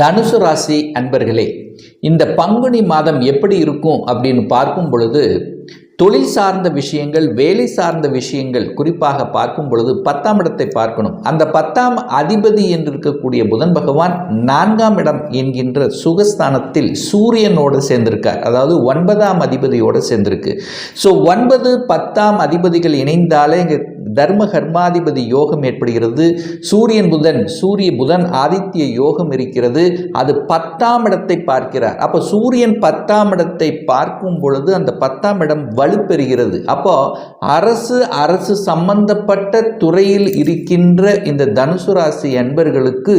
தனுசு ராசி அன்பர்களே இந்த பங்குனி மாதம் எப்படி இருக்கும் அப்படின்னு பார்க்கும் பொழுது தொழில் சார்ந்த விஷயங்கள் வேலை சார்ந்த விஷயங்கள் குறிப்பாக பார்க்கும் பொழுது பத்தாம் இடத்தை பார்க்கணும். அந்த பத்தாம் அதிபதி என்று இருக்கக்கூடிய புதன் பகவான் நான்காம் இடம் என்கின்ற சுகஸ்தானத்தில் சூரியனோடு சேர்ந்திருக்கார். அதாவது ஒன்பதாம் அதிபதியோடு சேர்ந்திருக்கு. ஸோ ஒன்பது பத்தாம் அதிபதிகள் இணைந்தாலே இங்கே தர்ம கர்மாதிபதி யோகம் ஏற்படுகிறது. சூரியன் புதன் சூரிய புதன் ஆதித்ய யோகம் இருக்கிறது. அது பத்தாம் இடத்தை பார்க்கிறார். அப்போ சூரியன் பத்தாம் இடத்தை பார்க்கும் பொழுது அந்த பத்தாம் இடம் வலுப்பெறுகிறது. அப்போ அரசு அரசு சம்பந்தப்பட்ட துறையில் இருக்கின்ற இந்த தனுசு ராசி அன்பர்களுக்கு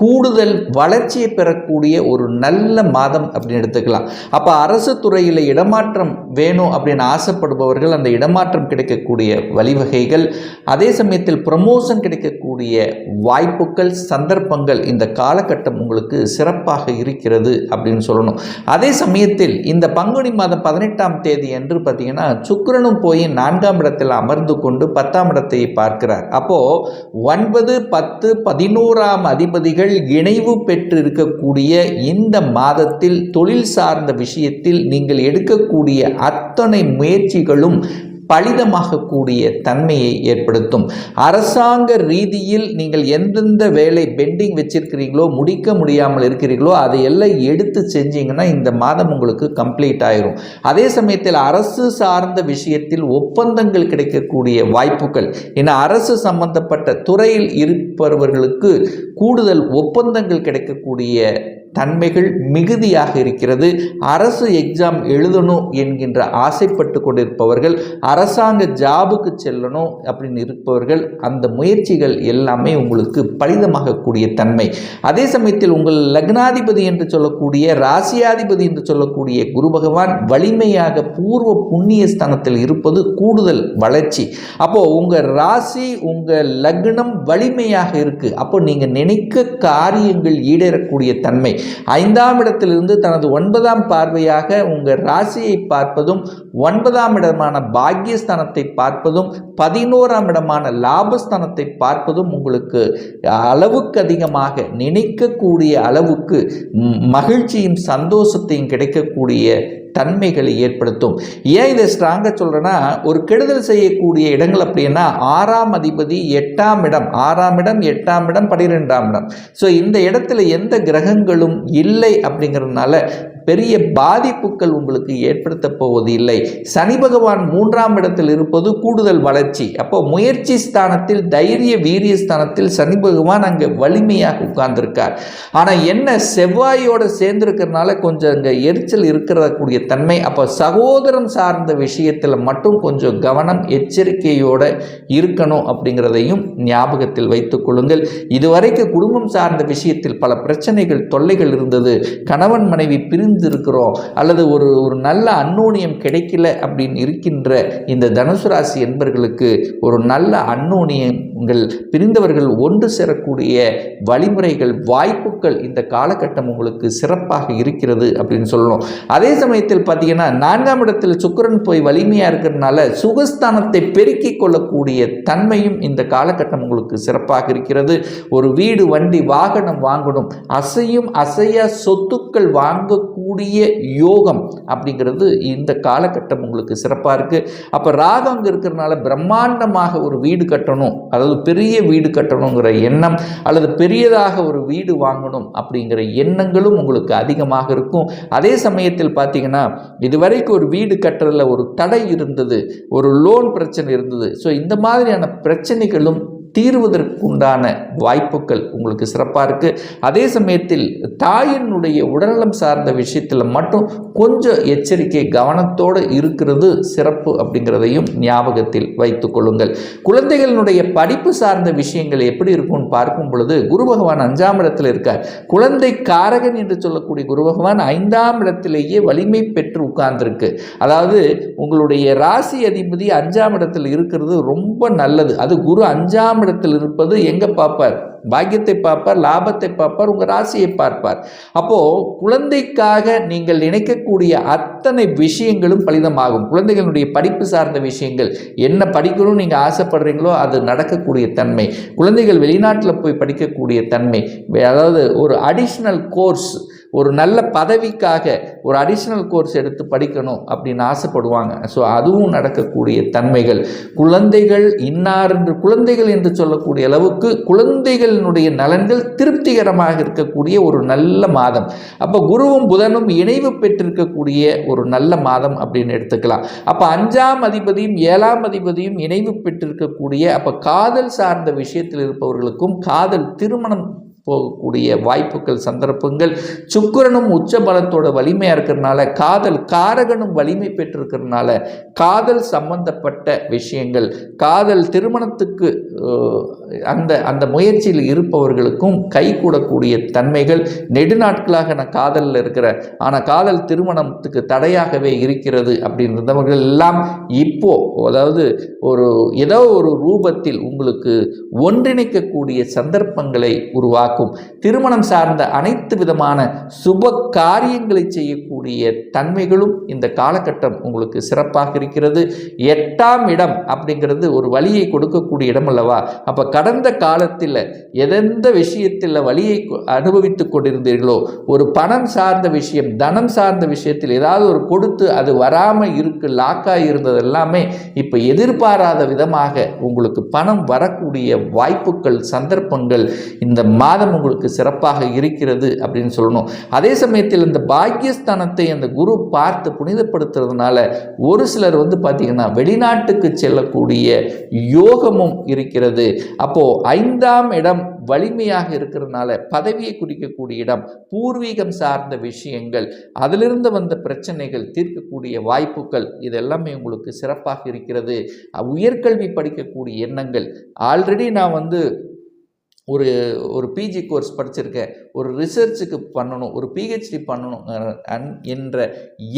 கூடுதல் வளர்ச்சியை பெறக்கூடிய ஒரு நல்ல மாதம் அப்படின்னு எடுத்துக்கலாம். அப்போ அரசு துறையில் இடமாற்றம் வேணும் அப்படின்னு ஆசைப்படுபவர்கள் அந்த இடமாற்றம் கிடைக்கக்கூடிய வழிவகைகள் அதே சமயத்தில் ப்ரமோஷன் கிடைக்கக்கூடிய வாய்ப்புகள் சந்தர்ப்பங்கள் இந்த காலகட்டம் உங்களுக்கு சிறப்பாக இருக்கிறது அப்படின்னு சொல்லணும். அதே சமயத்தில் இந்த பங்குனி மாதம் பதினெட்டாம் தேதி என்று பார்த்தீங்கன்னா சுக்கரனும் போய் நான்காம் இடத்தில் அமர்ந்து கொண்டு பத்தாம் இடத்தை பார்க்கிறார். அப்போது ஒன்பது பத்து பதினோராம் அதிபதிகள் இணைவு பெற்று இருக்கக்கூடிய இந்த மாதத்தில் தொழில் சார்ந்த விஷயத்தில் நீங்கள் எடுக்கக்கூடிய அத்தனை முயற்சிகளும் பலிதமாகக்கூடிய தன்மையை ஏற்படுத்தும். அரசாங்க ரீதியில் நீங்கள் எந்தெந்த வேலை பெண்டிங் வச்சிருக்கிறீங்களோ முடிக்க முடியாமல் இருக்கிறீர்களோ அதை எல்லாம் எடுத்து செஞ்சீங்கன்னா இந்த மாதம் உங்களுக்கு கம்ப்ளீட் ஆயிரும். அதே சமயத்தில் அரசு சார்ந்த விஷயத்தில் ஒப்பந்தங்கள் கிடைக்கக்கூடிய வாய்ப்புகள். ஏன்னா அரசு சம்பந்தப்பட்ட துறையில் இருப்பவர்களுக்கு கூடுதல் ஒப்பந்தங்கள் கிடைக்கக்கூடிய தன்மைகள் மிகுதியாக இருக்கிறது. அரசு எக்ஸாம் எழுதணும் என்கின்ற ஆசைப்பட்டு கொண்டிருப்பவர்கள் அரசாங்க ஜாபுக்கு செல்லணும் அப்படின்னு இருப்பவர்கள் அந்த முயற்சிகள் எல்லாமே உங்களுக்கு பலிதமாகக்கூடிய தன்மை. அதே சமயத்தில் உங்கள் லக்னாதிபதி என்று சொல்லக்கூடிய ராசியாதிபதி என்று சொல்லக்கூடிய குரு பகவான் வலிமையாக பூர்வ புண்ணிய ஸ்தானத்தில் இருப்பது கூடுதல் வளர்ச்சி. அப்போ உங்க ராசி உங்க லக்னம் வலிமையாக இருக்கு. அப்போ நீங்க நினைக்க காரியங்கள் ஈடேறக்கூடிய தன்மை. ஐந்தாம் இடத்திலிருந்து தனது ஒன்பதாம் பார்வையாக உங்கள் ராசியை பார்ப்பதும் ஒன்பதாம் இடமான பாக்கியஸ்தானத்தை பார்ப்பதும் பதினோராம் இடமான லாபஸ்தானத்தை பார்ப்பதும் உங்களுக்கு அளவுக்கு அதிகமாக நினைக்கக்கூடிய அளவுக்கு மகிழ்ச்சியும் சந்தோஷத்தையும் கிடைக்கக்கூடிய தன்மைகளை ஏற்படுத்தும். ஏன் இதை ஸ்ட்ராங்காக சொல்கிறேன்னா ஒரு கெடுதல் செய்யக்கூடிய இடங்கள் அப்படின்னா ஆறாம் அதிபதி எட்டாம் இடம். ஆறாம் இடம் எட்டாம் இடம் பனிரெண்டாம் இடம். ஸோ இந்த இடத்துல எந்த கிரகங்களும் இல்லை அப்படிங்கிறதுனால பெரிய பாதிப்புகள் உங்களுக்கு ஏற்படுத்த போவது இல்லை. சனி பகவான் மூன்றாம் இடத்தில் இருப்பது கூடுதல் வளர்ச்சி. அப்போ முயற்சி ஸ்தானத்தில் தைரிய வீரிய ஸ்தானத்தில் சனி பகவான் அங்கே வலிமையாக உட்கார்ந்திருக்கார். ஆனால் என்ன செவ்வாயோடு சேர்ந்துருக்கிறதுனால கொஞ்சம் அங்கே எரிச்சல் இருக்கிறக்கூடிய தன்மை அப்போ சகோதரம் சார்ந்த விஷயத்தில் மட்டும் கொஞ்சம் கவனம் எச்சரிக்கையோடு இருக்கணும் அப்படிங்கிறதையும் ஞாபகத்தில் வைத்துக் கொள்ளுங்கள். இதுவரைக்கும் குடும்பம் சார்ந்த விஷயத்தில் பல பிரச்சனைகள் தொல்லைகள் இருந்தது. கணவன் மனைவி பிரிந்து பிரிந்திருக்கிறோம் அல்லது ஒரு ஒரு நல்ல அன்னோனியம் கிடைக்கல அப்படின்னு இருக்கின்ற இந்த தனுசு ராசி என்பர்களுக்கு ஒரு நல்ல அன்னோனியம் உங்கள் பிரிந்தவர்கள் ஒன்று சேரக்கூடிய வழிமுறைகள் வாய்ப்புகள் இந்த காலகட்டம் உங்களுக்கு சிறப்பாக இருக்கிறது அப்படின்னு சொல்லணும். அதே சமயத்தில் பார்த்தீங்கன்னா நான்காம் இடத்தில் சுக்கரன் போய் வலிமையாக இருக்கிறதுனால சுகஸ்தானத்தை பெருக்கிக் கொள்ளக்கூடிய தன்மையும் இந்த காலகட்டம் உங்களுக்கு சிறப்பாக இருக்கிறது. ஒரு வீடு வண்டி வாகனம் வாங்கணும். அசையும் அசையா சொத்துக்கள் வாங்கக்கூடிய யோகம் அப்படிங்கிறது இந்த காலகட்டம் உங்களுக்கு சிறப்பாக இருக்குது அப்போ ராகம் இருக்கிறதுனால பிரம்மாண்டமாக ஒரு வீடு கட்டணும். அதாவது பெரிய வீடு கட்டணுங்கிற எண்ணம் அல்லது பெரியதாக ஒரு வீடு வாங்கணும் அப்படிங்கிற எண்ணங்களும் உங்களுக்கு அதிகமாக இருக்கும். அதே சமயத்தில் பார்த்தீங்கன்னா இதுவரைக்கும் ஒரு வீடு கட்டுறதுல ஒரு தடை இருந்தது ஒரு லோன் பிரச்சனை இருந்தது. ஸோ இந்த மாதிரியான பிரச்சனைகளும் தீர்வதற்குண்டான வாய்ப்புகள் உங்களுக்கு சிறப்பாக இருக்குது அதே சமயத்தில் தாயினுடைய உடல்நலம் சார்ந்த விஷயத்தில் மட்டும் கொஞ்சம் எச்சரிக்கை கவனத்தோடு இருக்கிறது சிறப்பு அப்படிங்கிறதையும் ஞாபகத்தில் வைத்து கொள்ளுங்கள். குழந்தைகளினுடைய படிப்பு சார்ந்த விஷயங்கள் எப்படி இருக்கும்னு பார்க்கும் பொழுது குரு பகவான் அஞ்சாம் இடத்தில் இருக்கார். குழந்தை காரகன் என்று சொல்லக்கூடிய குரு பகவான் ஐந்தாம் இடத்திலேயே வலிமை பெற்று உட்கார்ந்துருக்கு. அதாவது உங்களுடைய ராசி அதிபதி அஞ்சாம் இடத்தில் இருக்கிறது ரொம்ப நல்லது. அது குரு அஞ்சாம் இடத்தில் இருப்பது எங்கே பார்ப்பார்? பாக்கியத்தை பார்ப்பார் லாபத்தை பார்ப்பார் உங்கள் ராசியை பார்ப்பார். அப்போது குழந்தைக்காக நீங்கள் நினைக்கக்கூடிய அத்தனை விஷயங்களும் பலிதமாகும். குழந்தைகளுடைய படிப்பு சார்ந்த விஷயங்கள் என்ன படிக்கணும்னு நீங்கள் ஆசைப்படுறீங்களோ அது நடக்கக்கூடிய தன்மை. குழந்தைகள் வெளிநாட்டில் போய் படிக்கக்கூடிய தன்மை. அதாவது ஒரு அடிஷ்னல் கோர்ஸ் ஒரு நல்ல பதவிக்காக ஒரு அடிஷ்னல் கோர்ஸ் எடுத்து படிக்கணும் அப்படின்னு ஆசைப்படுவாங்க. ஸோ அதுவும் நடக்கக்கூடிய தன்மைகள். குழந்தைகள் இன்னார் என்று குழந்தைகள் என்று சொல்லக்கூடிய அளவுக்கு குழந்தைகளினுடைய நலன்கள் திருப்திகரமாக இருக்கக்கூடிய ஒரு நல்ல மாதம். அப்போ குருவும் புதனும் இணைவு பெற்றிருக்கக்கூடிய ஒரு நல்ல மாதம் அப்படின்னு எடுத்துக்கலாம். அப்போ அஞ்சாம் அதிபதியும் ஏழாம் அதிபதியும் இணைவு பெற்றிருக்கக்கூடிய அப்போ காதல் சார்ந்த விஷயத்தில் இருப்பவர்களுக்கும் காதல் திருமணம் போகக்கூடிய வாய்ப்புகள் சந்தர்ப்பங்கள். சுக்கரனும் உச்ச பலத்தோட வலிமையாக இருக்கிறதுனால காதல் காரகனும் வலிமை பெற்றிருக்கிறதுனால காதல் சம்பந்தப்பட்ட விஷயங்கள் காதல் திருமணத்துக்கு அந்த அந்த முயற்சியில் இருப்பவர்களுக்கும் கைகூடக்கூடிய தன்மைகள். நெடுநாட்களாக நான் காதலில் இருக்கிறேன். ஆனால் காதல் திருமணத்துக்கு தடையாகவே இருக்கிறது அப்படின்றவர்கள் எல்லாம் இப்போ அதாவது ஒரு ஏதோ ஒரு ரூபத்தில் உங்களுக்கு ஒன்றிணைக்கக்கூடிய சந்தர்ப்பங்களை காக்கும் திருமணம் சார்ந்த அனைத்து விதமான சுப காரியங்களை செய்யக்கூடிய தன்மைகளும் இந்த காலகட்டம் உங்களுக்கு சிறப்பாக இருக்கிறது. எட்டாம் இடம் அப்படிங்கிறது ஒரு வழியை கொடுக்கக்கூடிய இடம் அல்லவா? அப்போ கடந்த காலத்தில் எதெந்த விஷயத்தில் வழியை அனுபவித்து அனுபவித்துக் கொண்டிருந்தீர்களோ ஒரு பணம் சார்ந்த விஷயம் தனம் சார்ந்த விஷயத்தில் ஏதாவது ஒரு கொடுத்து அது வராமல் இருக்கு லாக்காக இருந்தது எல்லாமே இப்போ எதிர்பாராத விதமாக உங்களுக்கு பணம் வரக்கூடிய வாய்ப்புகள் சந்தர்ப்பங்கள் இந்த மாதம் உங்களுக்கு சிறப்பாக இருக்கிறது அப்படின்னு சொல்லணும். அதே சமயத்தில் இந்த பாக்கியஸ்தானத்தை அந்த குரு பார்த்து புனிதப்படுத்துறதுனால ஒரு சிலர் வந்து பார்த்தீங்கன்னா வெளிநாட்டுக்கு செல்லக்கூடிய யோகமும் இருக்கிறது. அப்போ ஐந்தாம் இடம் வலிமையாக இருக்கிறதுனால பதவியை குறிக்கக்கூடிய இடம் பூர்வீகம் சார்ந்த விஷயங்கள் அதிலிருந்து வந்த பிரச்சனைகள் தீர்க்கக்கூடிய வாய்ப்புகள் இதெல்லாமே உங்களுக்கு சிறப்பாக இருக்கிறது. உயர்கல்வி படிக்கக்கூடிய எண்ணங்கள். ஆல்ரெடி நான் வந்து ஒரு ஒரு பிஜி கோர்ஸ் படிச்சிருக்கேன் ஒரு ரிசர்ச்சுக்கு பண்ணணும் ஒரு பிஹெச்டி பண்ணணும் என்ற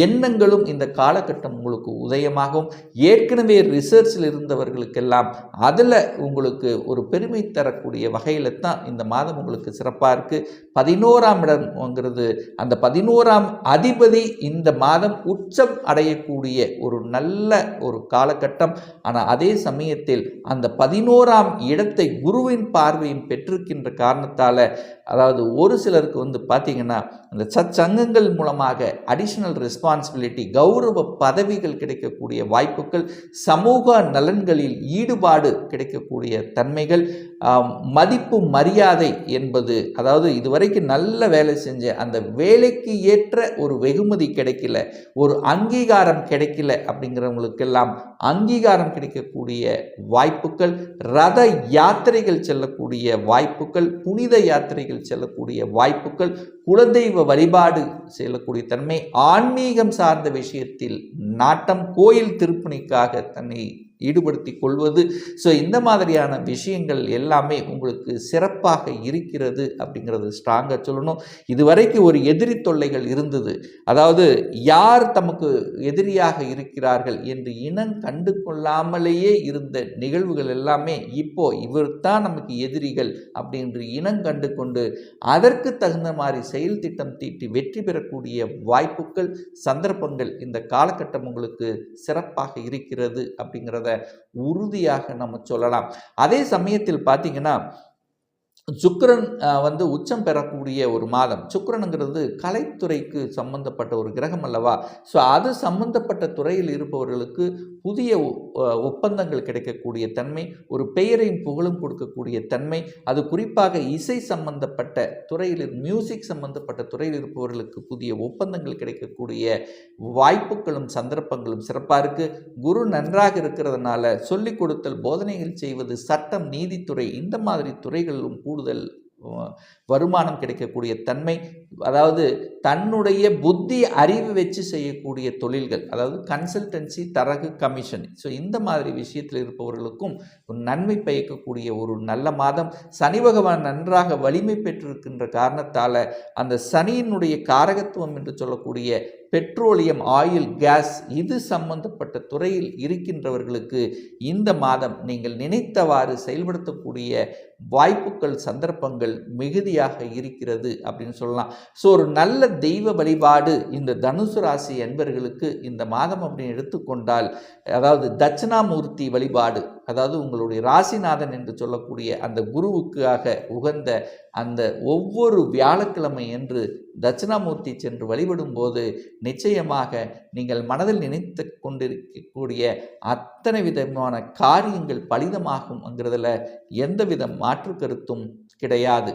எண்ணங்களும் இந்த காலகட்டம் உங்களுக்கு உதயமாகும். ஏற்கனவே ரிசர்ச்சில் இருந்தவர்களுக்கெல்லாம் அதில் உங்களுக்கு ஒரு பெருமை தரக்கூடிய வகையில் தான் இந்த மாதம் உங்களுக்கு சிறப்பாக இருக்குது பதினோராம் இடம்ங்கிறது அந்த பதினோராம் அதிபதி இந்த மாதம் உச்சம் அடையக்கூடிய ஒரு நல்ல ஒரு காலகட்டம். ஆனால் அதே சமயத்தில் அந்த பதினோராம் இடத்தை குருவின் பார்வையின் பெற்றிருக்கின்ற காரணத்தால் அதாவது ஒரு சிலருக்கு வந்து பார்த்திங்கன்னா அந்த சச்சங்கங்கள் மூலமாக அடிஷ்னல் ரெஸ்பான்சிபிலிட்டி கௌரவ பதவிகள் கிடைக்கக்கூடிய வாய்ப்புகள் சமூக நலன்களில் ஈடுபாடு கிடைக்கக்கூடிய தன்மைகள் மதிப்பு மரியாதை என்பது அதாவது இதுவரைக்கும் நல்ல வேலை செஞ்ச அந்த வேலைக்கு ஏற்ற ஒரு வெகுமதி கிடைக்கல ஒரு அங்கீகாரம் கிடைக்கல அப்படிங்கிறவங்களுக்கெல்லாம் அங்கீகாரம் கிடைக்கக்கூடிய வாய்ப்புகள் ரத யாத்திரைகள் செல்லக்கூடிய வாய்ப்புகள் புனித யாத்திரைகள் செல்லக்கூடிய வாய்ப்புகள் குலதெய்வ வழிபாடு செல்லக்கூடிய தன்மை ஆன்மீகம் சார்ந்த விஷயத்தில் நாட்டம் கோயில் திருப்பணிக்காக தன்னை ஈடுபடுத்தி கொள்வது ஸோ இந்த மாதிரியான விஷயங்கள் எல்லாமே உங்களுக்கு சிறப்பாக இருக்கிறது அப்படிங்கிறது ஸ்ட்ராங்காக சொல்லணும். இதுவரைக்கும் ஒரு எதிரி தொல்லைகள் இருந்தது. அதாவது யார் தமக்கு எதிரியாக இருக்கிறார்கள் என்று இனம் கண்டு கொள்ளாமலேயே இருந்த நிகழ்வுகள் எல்லாமே இப்போ இவர் தான் நமக்கு எதிரிகள் அப்படின்று இனம் கண்டு கொண்டு அதற்கு தகுந்த மாதிரி செயல் திட்டம் தீட்டி வெற்றி பெறக்கூடிய வாய்ப்புகள் சந்தர்ப்பங்கள் இந்த காலகட்டம் உங்களுக்கு சிறப்பாக இருக்கிறது அப்படிங்கிறத உறுதியாக நம்ம சொல்லலாம். அதே சமயத்தில் பார்த்தீங்கன்னா சுக்கரன் வந்து உச்சம் பெறக்கூடிய ஒரு மாதம். சுக்கரனுங்கிறது கலைத்துறைக்கு சம்பந்தப்பட்ட ஒரு கிரகம் அல்லவா? ஸோ அது சம்பந்தப்பட்ட துறையில் இருப்பவர்களுக்கு புதிய ஒப்பந்தங்கள் கிடைக்கக்கூடிய தன்மை ஒரு பெயரையும் புகழும் கொடுக்கக்கூடிய தன்மை அது குறிப்பாக இசை சம்பந்தப்பட்ட துறையில் மியூசிக் சம்பந்தப்பட்ட துறையில் இருப்பவர்களுக்கு புதிய ஒப்பந்தங்கள் கிடைக்கக்கூடிய வாய்ப்புகளும் சந்தர்ப்பங்களும் சிறப்பாக இருக்குது குரு நன்றாக இருக்கிறதுனால சொல்லிக் கொடுத்தல் போதனைகள் செய்வது சட்டம் நீதித்துறை இந்த மாதிரி துறைகளிலும் கூடுதல் வருமானம் கிடைக்கக்கூடிய தன்மை அதாவது தன்னுடைய புத்தி அறிவு வச்சு செய்யக்கூடிய தொழில்கள் அதாவது கன்சல்டன்சி தரகு கமிஷன் ஸோ இந்த மாதிரி விஷயத்தில் இருப்பவர்களுக்கும் ஒரு நன்மை பயக்கக்கூடிய ஒரு நல்ல மாதம். சனி பகவான் நன்றாக வலிமை பெற்றிருக்கின்ற காரணத்தால் அந்த சனியினுடைய காரகத்துவம் என்று சொல்லக்கூடிய பெட்ரோலியம் ஆயில் கேஸ் இது சம்பந்தப்பட்ட துறையில் இருக்கின்றவர்களுக்கு இந்த மாதம் நீங்கள் நினைத்தவாறு செயல்படுத்தக்கூடிய வாய்ப்புகள் சந்தர்ப்பங்கள் மிகுதியாக இருக்கிறது அப்படின்னு சொல்லலாம். ஸோ ஒரு நல்ல தெய்வ வழிபாடு இந்த தனுசு ராசி என்பர்களுக்கு இந்த மாதம் அப்படின்னு எடுத்துக்கொண்டால் அதாவது தட்சிணாமூர்த்தி வழிபாடு அதாவது உங்களுடைய ராசிநாதன் என்று சொல்லக்கூடிய அந்த குருவுக்காக உகந்த அந்த ஒவ்வொரு வியாழக்கிழமை என்று தட்சிணாமூர்த்தி சென்று வழிபடும் போது நிச்சயமாக நீங்கள் மனதில் நினைத்து கொண்டிருக்கக்கூடிய அத்தனை விதமான காரியங்கள் பலிதமாகும்ங்கிறதுல எந்தவித மாற்று கருத்தும் கிடையாது.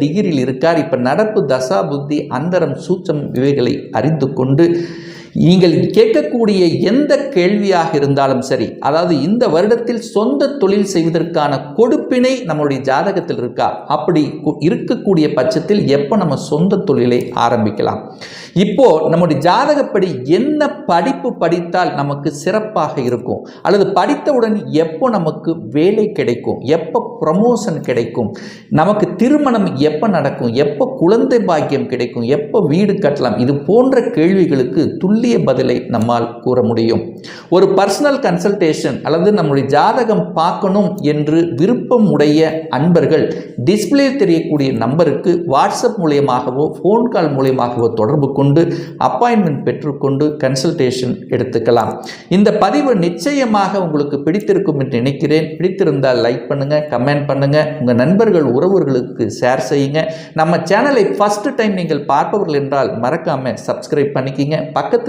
டிகிரியில் இருக்கார். இப்போ நடப்பு தசா புத்தி அந்தரம் சூச்சம் இவைகளை அறிந்து கொண்டு நீங்கள் கேட்கக்கூடிய எந்த கேள்வியாக இருந்தாலும் சரி அதாவது இந்த வருடத்தில் சொந்த தொழில் செய்வதற்கான கொடுப்பினை நம்மளுடைய ஜாதகத்தில் இருக்கா? அப்படி இருக்கக்கூடிய பட்சத்தில் எப்போ நம்ம சொந்த தொழிலை ஆரம்பிக்கலாம்? இப்போ நம்முடைய ஜாதகப்படி என்ன படிப்பு படித்தால் நமக்கு சிறப்பாக இருக்கும்? அல்லது படித்தவுடன் எப்போ நமக்கு வேலை கிடைக்கும்? எப்போ ப்ரமோஷன் கிடைக்கும்? நமக்கு திருமணம் எப்போ நடக்கும்? எப்போ குழந்தை பாக்கியம் கிடைக்கும்? எப்போ வீடு கட்டலாம்? இது போன்ற கேள்விகளுக்கு துல்லிய பதிலை நம்மால் கூற முடியும். ஒரு பர்சனல் கன்சல்டேஷன் அல்லது நம்முடைய ஜாதகம் பார்க்கணும் என்று விருப்பம் உடைய அன்பர்கள் டிஸ்பிளே தெரியக்கூடிய நம்பருக்கு வாட்ஸ்அப் மூலியமாகவோ ஃபோன் கால் மூலியமாகவோ தொடர்பு கொண்டு அப்பாயின்மெண்ட் பெற்றுக்கொண்டு கன்சல்டேஷன் எடுத்துக்கலாம். இந்த பதிவு நிச்சயமாக உங்களுக்கு பிடித்திருக்கும் என்று நினைக்கிறேன். பிடித்திருந்தால் லைக் பண்ணுங்கள் கமெண்ட் பண்ணுங்கள் உங்கள் நண்பர்கள் உறவுகளுக்கு ஷேர் செய்யுங்க. நம்ம சேனலை ஃபஸ்ட்டு டைம் நீங்கள் பார்ப்பவர்கள் என்றால் மறக்காமல் சப்ஸ்கிரைப் பண்ணிக்கிங்க. பக்கத்தில்